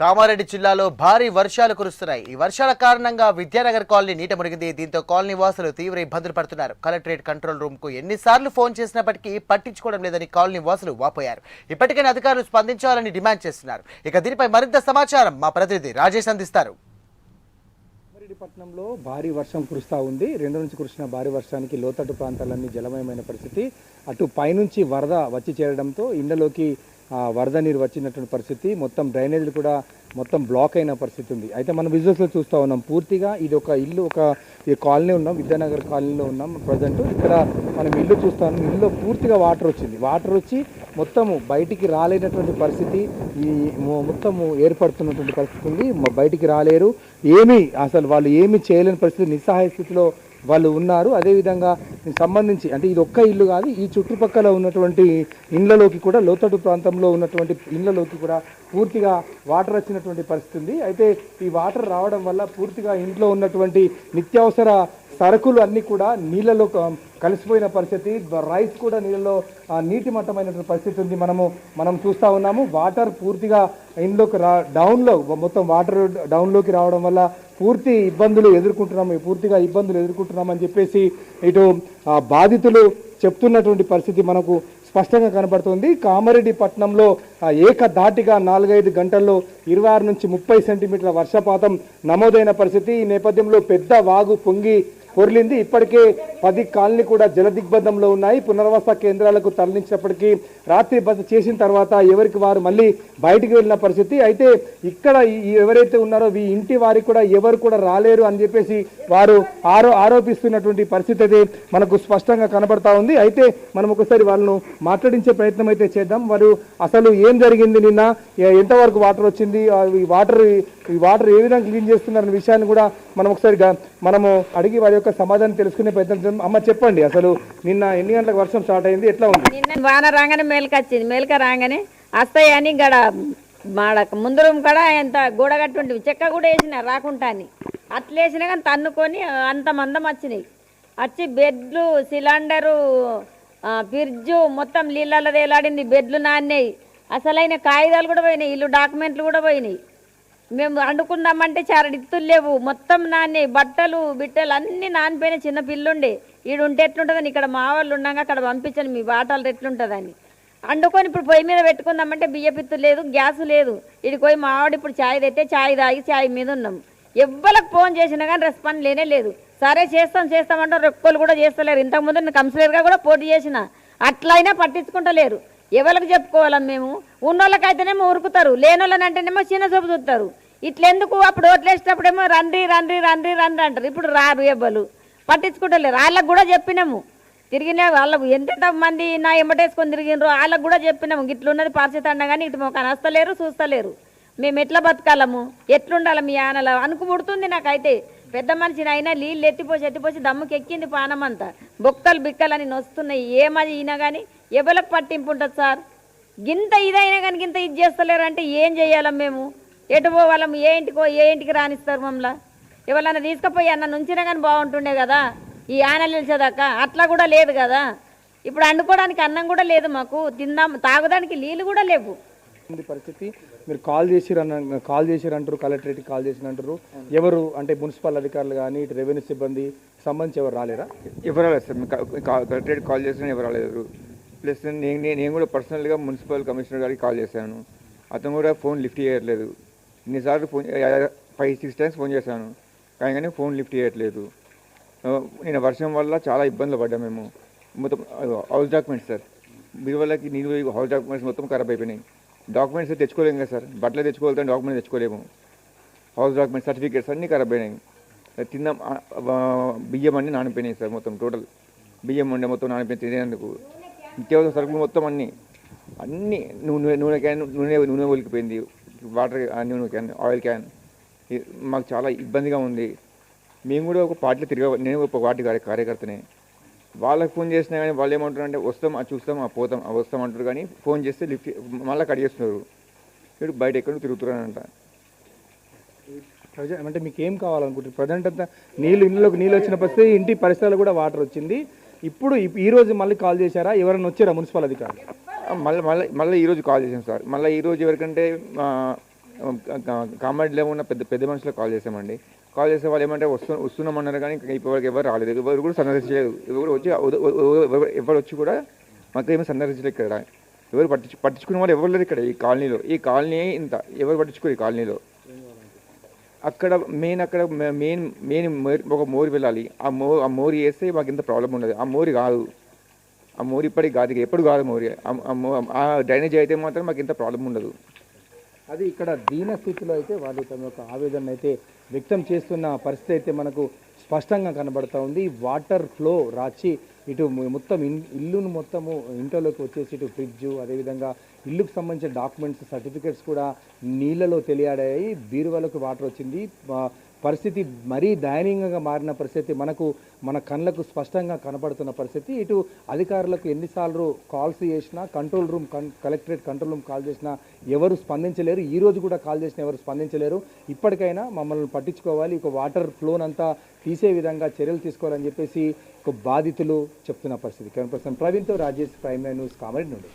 కామారెడ్డి జిల్లాలో భారీ వర్షాలు కురుస్తున్నాయి. ఈ వర్షాల కారణంగా విద్యానగర్ కాలనీ నీట మునిగింది. దీంతో కాలనీ వాసులు తీవ్ర ఇబ్బందులు పడుతున్నారు. కలెక్టరేట్ కంట్రోల్ రూమ్కు ఎన్నిసార్లు ఫోన్ చేసినప్పటికీ పట్టించుకోవడం లేదని కాలనీ వాసులు వాపోయారు. ఇప్పటికైనా అధికారులు స్పందించాలని డిమాండ్ చేస్తున్నారు. ఇక దీనిపై మరింత సమాచారం మా ప్రతినిధి రాజేష్ అందిస్తారు. పట్టణంలో భారీ వర్షం కురుస్తూ ఉంది. రెండు నుంచి కురిసిన భారీ వర్షానికి లోతట్టు ప్రాంతాలన్నీ జలమయమైన పరిస్థితి. అటు పైనుంచి వరద వచ్చి చేరడంతో ఇండ్లలోకి వరద నీరు వచ్చినటువంటి పరిస్థితి మొత్తం డ్రైనేజీలు కూడా మొత్తం బ్లాక్ అయిన పరిస్థితి ఉంది. అయితే మనం విజువల్స్లో చూస్తూ ఉన్నాం. పూర్తిగా ఇది ఒక ఇల్లు ఒక ఈ కాలనీ ఉన్నాం విద్యానగర్ కాలనీలో ఉన్నాం ప్రజెంట్. ఇక్కడ మనం ఇల్లు చూస్తాం ఇల్లు పూర్తిగా వాటర్ వచ్చింది. వాటర్ వచ్చి మొత్తము బయటికి రాలేనటువంటి పరిస్థితి ఈ మొత్తము ఏర్పడుతున్నటువంటి పరిస్థితి ఉంది. బయటికి రాలేరు. ఏమీ అసలు వాళ్ళు ఏమీ చేయలేని పరిస్థితి నిస్సహాయ స్థితిలో వాళ్ళు ఉన్నారు. అదేవిధంగా సంబంధించి అంటే ఇది ఒక్క ఇల్లు కాదు ఈ చుట్టుపక్కల ఉన్నటువంటి ఇండ్లలోకి కూడా లోతట్టు ప్రాంతంలో ఉన్నటువంటి ఇండ్లలోకి కూడా పూర్తిగా వాటర్ వచ్చినటువంటి పరిస్థితి ఉంది. అయితే ఈ వాటర్ రావడం వల్ల పూర్తిగా ఇంట్లో ఉన్నటువంటి నిత్యావసర సరుకులు అన్నీ కూడా నీళ్ళలో కలిసిపోయిన పరిస్థితి. రైస్ కూడా నీళ్ళలో నీటి మట్టమైనటువంటి పరిస్థితి ఉంది. మనము మనం చూస్తూ ఉన్నాము వాటర్ పూర్తిగా ఇందులోకి రా డౌన్లో మొత్తం వాటర్ డౌన్లోకి రావడం వల్ల పూర్తి ఇబ్బందులు ఎదుర్కొంటున్నాము. పూర్తిగా ఇబ్బందులు ఎదుర్కొంటున్నామని చెప్పేసి ఇటు బాధితులు చెప్తున్నటువంటి పరిస్థితి మనకు స్పష్టంగా కనబడుతుంది. కామారెడ్డి పట్టణంలో ఏకధాటిగా నాలుగైదు గంటల్లో ఇరవై ఆరు నుంచి ముప్పై సెంటీమీటర్ల వర్షపాతం నమోదైన పరిస్థితి. ఈ నేపథ్యంలో పెద్ద వాగు పొంగి పొర్లింది ఇప్పటికే పది కాలనీ కూడా జల దిగ్బంధంలో ఉన్నాయి. పునర్వాస కేంద్రాలకు తరలించినప్పటికీ రాత్రి బస చేసిన తర్వాత ఎవరికి వారు మళ్ళీ బయటికి వెళ్ళిన పరిస్థితి. అయితే ఇక్కడ ఎవరైతే ఉన్నారో ఈ ఇంటి వారికి కూడా ఎవరు కూడా రాలేరు అని చెప్పేసి వారు ఆరో ఆరోపిస్తున్నటువంటి పరిస్థితి అయితే మనకు స్పష్టంగా కనబడతా ఉంది. అయితే మనం ఒకసారి వాళ్ళను మాట్లాడించే ప్రయత్నం అయితే చేద్దాం. వారు అసలు ఏం జరిగింది నిన్న? ఎంతవరకు వాటర్ వచ్చింది? ఈ వాటర్ ఈ వాటర్ ఏ విధంగా క్లీన్ చేస్తున్నారనే విషయాన్ని కూడా మనం ఒకసారి మనము అడిగి వారి యొక్క సమాధానం తెలుసుకునే ప్రయత్నం అమ్మ చెప్పండి. అసలు నిన్న ఎన్ని గంటలకు వర్షం స్టార్ట్ అయింది? ఎట్లా ఉంది? నిన్న వాన రాగానే మేలుక వచ్చింది. మేలుక రాగానే వస్తాయని గడ మాడ ముందు రూమ్ కూడా ఎంత గోడ కట్టుంటివి. చెక్క కూడా వేసిన రాకుండా అని అట్లా వేసినా కానీ తన్నుకొని అంత మందం వచ్చినాయి. వచ్చి బెడ్లు సిలిండరు ఫ్రిడ్జు మొత్తం నీళ్ళల్లో తేలాడింది. బెడ్లు నాన్నాయి. అసలైన కాగితాలు కూడా పోయినాయి. ఇల్లు డాక్యుమెంట్లు కూడా పోయినాయి. మేము వండుకుందామంటే చారడిత్తులు లేవు. మొత్తం నాన్నే బట్టలు బిట్టలు అన్నీ నానిపోయిన చిన్న పిల్లుండే. ఈడు ఉంటే ఎట్లుంటుందని ఇక్కడ మా వాళ్ళు ఉండగా అక్కడ పంపించండి మీ బాటలు ఎట్లుంటుందని. వండుకొని ఇప్పుడు పొయ్యి మీద పెట్టుకుందామంటే బియ్య పిత్తు లేదు గ్యాస్ లేదు. ఇడికి పోయి మావాడు ఇప్పుడు ఛాయ్ తెస్తే ఛాయ్ తాగి ఛాయ్ మీద ఉన్నాం. ఎవ్వరికి ఫోన్ చేసినా కానీ రెస్పాండ్ లేనే లేదు. సరే చేస్తాం చేస్తామంటే రెక్కలు కూడా చేస్తలేరు. ఇంతకుముందు నేను కంసలేరుగా కూడా పోటీ చేసిన. అట్లయినా పట్టించుకుంటలేరు. ఎవరికి చెప్పుకోవాలి మేము? ఉన్నోళ్ళకైతేనేమో ఉరుకుతారు లేనోళ్ళని అంటేనేమో చిన్న చూపు చూస్తారు. ఇట్లెందుకు? అప్పుడు ఓట్లేసేటప్పుడేమో రండి రండి రండి రండి అంటారు. ఇప్పుడు రారు ఎవ్వరు. పట్టించుకుంటలేరు వాళ్ళకు కూడా చెప్పినాము. తిరిగిన వాళ్ళకు ఎంతెంత మంది నా ఎమ్మటేసుకొని తిరిగినరు వాళ్ళకు కూడా చెప్పినాము. ఇట్లున్నది పరిస్థితి అన్నా కానీ ఇటు మొక్క నస్తలేరు చూస్తలేరు. మేము ఎట్లా బతకాలము? ఎట్లుండాలి మీ ఆనల? అనుకు పుడుతుంది నాకైతే. పెద్ద మనిషిని అయినా నీళ్ళు ఎత్తిపోసి ఎత్తిపోసి దమ్ముకి ఎక్కింది పానం అంతా బొక్కలు బిక్కలని నొస్తున్నాయి. ఏమది అయినా కానీ ఎవరికి పట్టింపు ఉంటుంది సార్? గింత ఇదైనా కానీ గింత ఇది చేస్తలేరు అంటే ఏం చేయాలం మేము? ఎటు పోవాలం? ఏ ఇంటికో ఏ ఇంటికి రానిస్తారు మమ్మల్ని? ఎవరన్నా తీసుకుపోయి అన్న నుంచినా కానీ బాగుంటుండే కదా? ఈ ఆనలు నిలిచేదాకా అట్లా కూడా లేదు కదా? ఇప్పుడు వండుకోవడానికి అన్నం కూడా లేదు మాకు. తిందాం తాగడానికి నీళ్ళు కూడా లేవు. పరిస్థితి. మీరు కాల్ చేసిరు అన్న కాల్ చేసిరు అంటారు కలెక్టరేట్కి కాల్ చేసిన అంటారు ఎవరు అంటే మున్సిపల్ అధికారులు కానీ ఇటు రెవెన్యూ సిబ్బంది సంబంధించి ఎవరు రాలేరా? ఎవరు రాలేదు సార్. కలెక్టరేట్ కాల్ చేసినా ఎవరు రాలేదు. ప్లస్ నేను నేను కూడా పర్సనల్గా మున్సిపల్ కమిషనర్ గారికి కాల్ చేశాను. అతను కూడా ఫోన్ లిఫ్ట్ చేయట్లేదు. ఇన్నిసార్లు phone five six times phone చేశాను. కానీ కానీ ఫోన్ లిఫ్ట్ చేయట్లేదు. నేను వర్షం వల్ల చాలా ఇబ్బందులు పడ్డాము మేము. మొత్తం హౌస్ డాక్యుమెంట్స్ సార్. బీరువాళ్ళకి నీళ్ళు హౌస్ డాక్యుమెంట్స్ మొత్తం ఖరాబ్ అయిపోయినాయి. డాక్యుమెంట్స్ తెచ్చుకోలేము కదా సార్. బట్టలు తెచ్చుకోవాలి డాక్యుమెంట్స్ తెచ్చుకోలేము. హౌస్ డాక్యుమెంట్స్ సర్టిఫికేట్స్ అన్నీ ఖరాబ్ అయినాయి. తిన్న బియ్యం అన్నీ నానిపోయినాయి సార్ మొత్తం టోటల్. బియ్యం ఉండే మొత్తం నానిపోయి తినేందుకు. నిత్యావసర సరుకులు మొత్తం అన్నీ అన్నీ నూనె నూనె క్యాన్ నూనె నూనె ఒలికిపోయింది. వాటర్ నూనె క్యాన్ ఆయిల్ క్యాన్. మాకు చాలా ఇబ్బందిగా ఉంది. మేము కూడా ఒక పార్టీలో తిరగ. నేను ఒక పార్టీ కార్య కార్యకర్తనే. వాళ్ళకి ఫోన్ చేసినా కానీ వాళ్ళు ఏమంటారు అంటే వస్తాం అది చూస్తాం ఆ పోతాం ఆ వస్తాం అంటారు కానీ ఫోన్ చేస్తే లిఫ్ట్ మళ్ళీ కట్ చేస్తున్నారు. ఇప్పుడు బయట ఎక్కడో తిరుగుతున్నారంట అంటే మీకు ఏం కావాలనుకుంటారు ప్రజెంట్ అంతా నీళ్ళు ఇంట్లోకి నీళ్ళు వచ్చిన పరిస్థితి ఇంటి పరిసరాలు కూడా వాటర్ వచ్చింది. ఇప్పుడు ఈరోజు మళ్ళీ కాల్ చేశారా? ఎవరైనా వచ్చారా మున్సిపల్ అధికారులు? మళ్ళీ మళ్ళీ మళ్ళీ ఈరోజు కాల్ చేసాం సార్. మళ్ళీ ఈరోజు ఎవరికంటే ఆ, కామారెడ్డిలో ఉన్న పెద్ద పెద్ద మనుషులకు కాల్ చేసామండి కాల్ చేసే వాళ్ళు ఏమంటే వస్తు వస్తున్నామన్నారు కానీ ఇంకా ఇప్పటివరకు ఎవరు రాలేదు. ఎవరు కూడా సందర్శించలేదు. ఎవరు వచ్చి ఎవరు వచ్చి కూడా మాకు ఏమీ సందర్శించలేదు ఇక్కడ. ఎవరు పట్టించు పట్టించుకునే వాళ్ళు ఎవరు లేరు ఇక్కడ ఈ కాలనీలో. ఈ కాలనీ ఇంత ఎవరు పట్టించుకోరు ఈ కాలనీలో. అక్కడ మెయిన్ అక్కడ మెయిన్ మెయిన్ ఒక మోరి వెళ్ళాలి. ఆ మో ఆ మోరి వేస్తే మాకు ఇంత ప్రాబ్లం ఉండదు. ఆ మోరి కాదు. ఆ మోరి ఇప్పటికి కాదు ఎప్పుడు కాదు మోరి. ఆ- డ్రైనేజ్ అయితే మాత్రం మాకు ఇంత ప్రాబ్లం ఉండదు. అది ఇక్కడ దీన స్థితిలో అయితే వాళ్ళు తమ యొక్క ఆవేదన అయితే వ్యక్తం చేస్తున్న పరిస్థితి అయితే మనకు స్పష్టంగా కనబడతా ఉంది. వాటర్ ఫ్లో రాచి ఇటు మొత్తం ఇల్లును మొత్తము ఇంట్లోకి వచ్చేసి ఇటు ఫ్రిడ్జ్ అదేవిధంగా ఇల్లుకు సంబంధించిన డాక్యుమెంట్స్ సర్టిఫికేట్స్ కూడా నీళ్ళలో తెలియాడాయి. బీరువాలకు వాటర్ వచ్చింది. పరిస్థితి మరీ దయనీయంగా మారిన పరిస్థితి మనకు మన కళ్ళకు స్పష్టంగా కనపడుతున్న పరిస్థితి. ఇటు అధికారులకు ఎన్నిసార్లు కాల్స్ చేసినా కంట్రోల్ రూమ్ కన్ కలెక్టరేట్ కంట్రోల్ రూమ్ కాల్ చేసినా ఎవరు స్పందించలేరు. ఈ రోజు కూడా కాల్ చేసినా ఎవరు స్పందించలేరు. ఇప్పటికైనా మమ్మల్ని పట్టించుకోవాలి. ఒక వాటర్ ఫ్లోనంతా తీసే విధంగా చర్యలు తీసుకోవాలని చెప్పేసి ఒక బాధితులు చెప్తున్న పరిస్థితి. కెమెరా పర్సన్ ప్రవీణ్తో రాజేష్ ప్రైమ్ న్యూస్ కామెడీ నుండి.